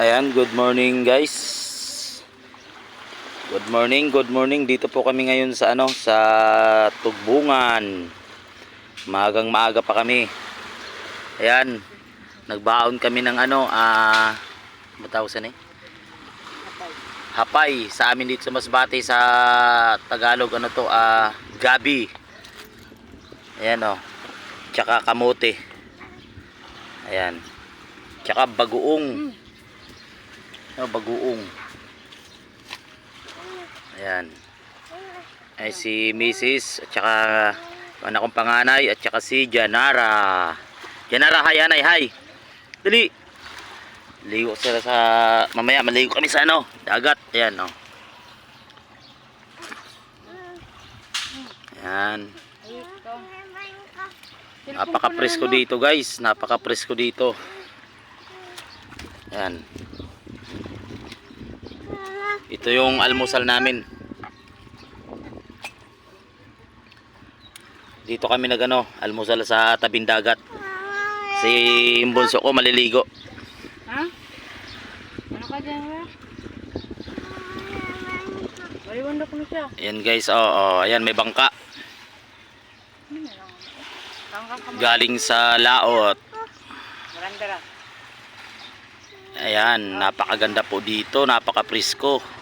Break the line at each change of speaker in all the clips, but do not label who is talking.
Ayan, good morning guys. Good morning, good morning. Dito po kami ngayon sa ano, sa Tugbungan. Maagang maaga pa kami. Ayan, nagbaon kami ng ano, ah, matawag eh? Hapay sa amin dito sa Masbate sa Tagalog ano to, ah, gabi. Ayan oh. Tsaka kamote. Ayan. Tsaka bagoong. Oh, bagoong. Ayan. Ay si Mrs. at saka anak kong panganay at saka si Janara. Janara, hi anay, hi. Dali. Ligo sila sa mamaya maligo kami sa ano, dagat. Ayan oh. Ayan. Napaka-presko dito guys. Napaka-presko dito. Ayan. Ito yung almusal namin. Dito kami nagano, almusal sa tabing dagat. Si Imbonso ko maliligo.
Ha? Ano ka dyan, ha? Baliwanda ko na siya.
Ayan guys, oh, oh, ayan may bangka. Galing sa laot. Ayan, napakaganda po dito, napaka-presko.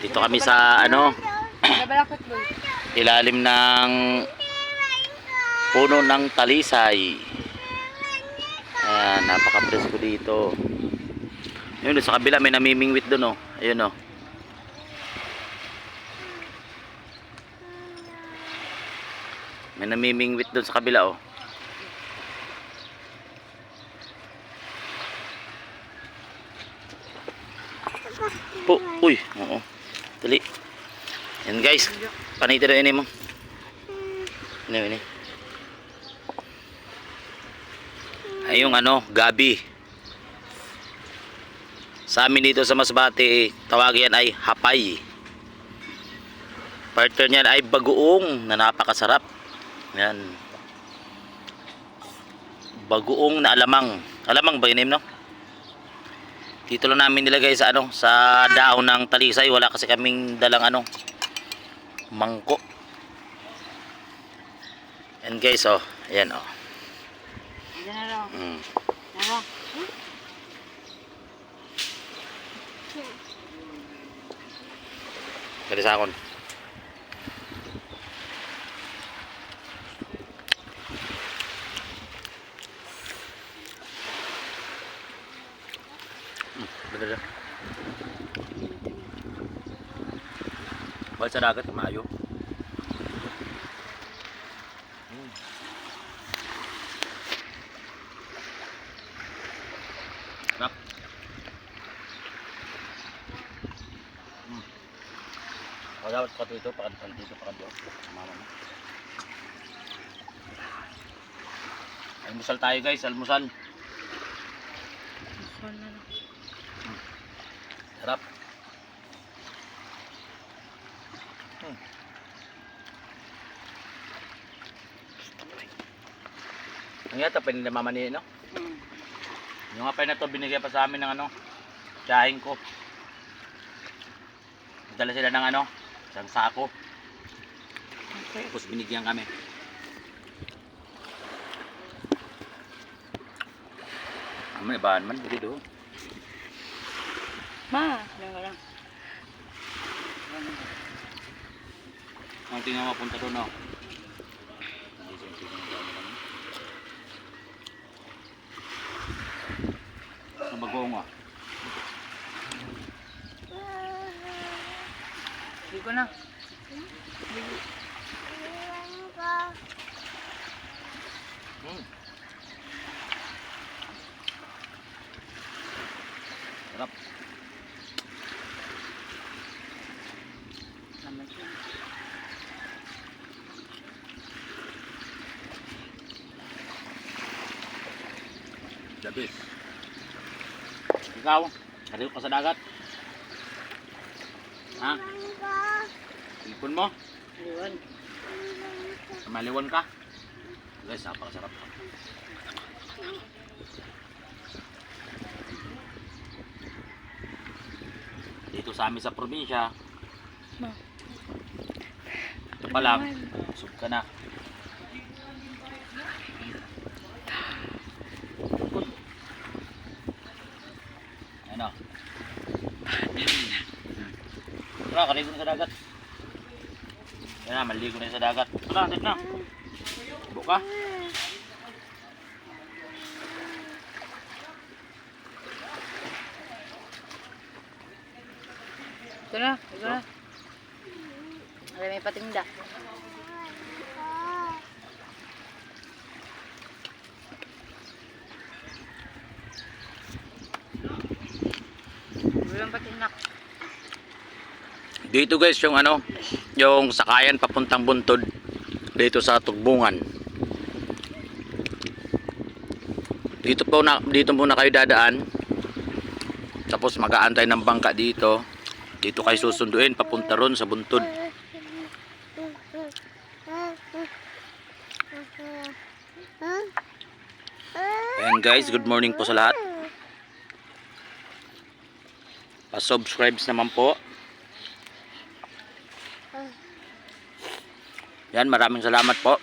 Dito kami sa ano, ilalim ng puno ng talisay. Ayan, napaka-presko dito. Yun, sa kabila may namimingwit doon oh. Ayun oh. May namimingwit doon sa kabila oh. Po, uy, oo. Dali. Yan guys, panito na ini mo. Ini, ini. Ay yung ano, gabi. Sa amin dito sa Masbate, tawag yan ay hapay. Partner niyan ay bagoong na napakasarap. Yan. Bagoong na alamang. Alamang ba yun, no? Dito lang namin nilagay sa ano, sa daon ng talisay. Wala kasi kaming dalang ano, mangko. And guys, oh, ayan oh.
Lang.
Mm. Dali sa akon. Dali. Bawal sa dagat, maayo. Mm. Sarap. O dapat pa dito, pakadal dito, pakadal. Mama mo. Almusal tayo guys, almusal.
Gusto na lang.
Sarap. Hmm. Ang yata pa nila mama ni, no?
Hmm.
Yung nga pa na to binigay pa sa amin ng ano, tsahin ko. Dala sila ng ano, isang sako.
Okay.
Tapos binigyan kami. Ano ibahan man, hindi do.
Ma, ka lang.
Ang tingnan mapunta doon, no? Ang bagong ah.
Ko na.
Hmm. Sarap.
Naman siya.
Best. Ikaw, kariyo ka sa dagat. Ha? Ipon mo?
Iwan.
Maliwan ka? Guys, napakasarap. dito sa amin sa probinsya.
Ma.
Ito pa lang, ka na. Ano? Tara, kaligo na sa dagat. Yan na, maligo na sa dagat. Tara, dito na. Buka.
Ito na, ito na. Alam may patinda. Patinda.
Dito guys yung ano, yung sakayan papuntang buntod dito sa Tugbungan. Dito po na dito muna kayo dadaan. Tapos mag-aantay ng bangka dito. Dito kayo susunduin papunta ron sa buntod. Ayan guys, good morning po sa lahat. Pa-subscribes naman po. Yan, maraming salamat po.